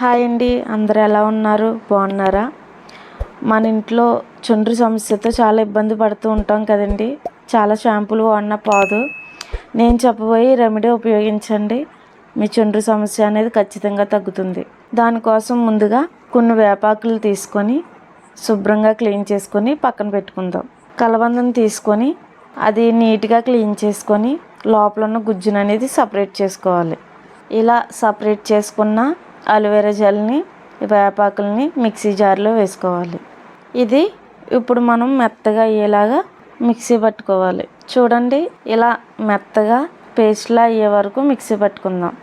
Hi అండి అందరు ఎలా ఉన్నారు? బాగున్నారా? మన ఇంట్లో చుండ్రు సమస్యతో చాలా ఇబ్బంది పడుతూ ఉంటాం కదండి. చాలా షాంపూలు వాడినా పోదు. నేను చెప్పబోయే రెమెడీ ఉపయోగించండి. మీ చుండ్రు సమస్య అనేది ఖచ్చితంగా తగ్గుతుంది. దానికోసం ముందుగా కొన్ని వేపాకులు తీసుకొని శుభ్రంగా క్లీన్ చేసుకొని పక్కన పెట్టుకుందాం. కలబందం తీసుకొని అది నీట్గా క్లీన్ చేసుకొని లోపల ఉన్న గుజ్జును అనేది సపరేట్ చేసుకోవాలి. ఇలా సపరేట్ చేసుకున్న అలోవెరా జెల్ని వేపాకుల్ని మిక్సీ జార్లో వేసుకోవాలి. ఇది ఇప్పుడు మనం మెత్తగా అయ్యేలాగా మిక్సీ పట్టుకోవాలి. చూడండి ఇలా మెత్తగా పేస్ట్లా అయ్యే వరకు మిక్సీ పట్టుకుందాం.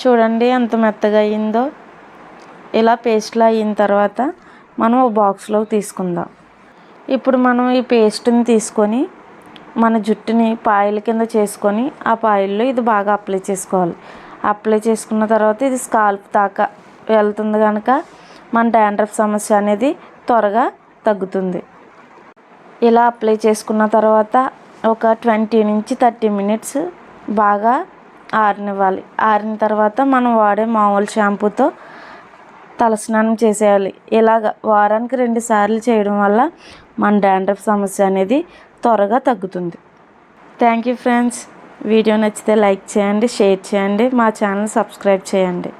చూడండి ఎంత మెత్తగా అయ్యిందో. ఇలా పేస్ట్లా అయిన తర్వాత మనం ఒక బాక్స్లోకి తీసుకుందాం. ఇప్పుడు మనం ఈ పేస్ట్ని తీసుకొని మన జుట్టుని పాయల కింద చేసుకొని ఆ పాయల్లో ఇది బాగా అప్లై చేసుకోవాలి. అప్లై చేసుకున్న తర్వాత ఇది స్కాల్ప్ దాకా వెళ్తుంది కనుక మన డాండ్రఫ్ సమస్య అనేది త్వరగా తగ్గుతుంది. ఇలా అప్లై చేసుకున్న తర్వాత ఒక ట్వంటీ నుంచి థర్టీ మినిట్స్ బాగా ఆరనివ్వాలి. ఆరిన తర్వాత మనం వాడే మామూలు షాంపూతో తలస్నానం చేసేయాలి. ఇలాగ వారానికి రెండు సార్లు చేయడం వల్ల మన డాండ్రఫ్ సమస్య అనేది త్వరగా తగ్గుతుంది. Thank you friends. వీడియో నచ్చితే లైక్ చేయండి షేర్ చేయండి మా ఛానల్ సబ్స్క్రైబ్ చేయండి.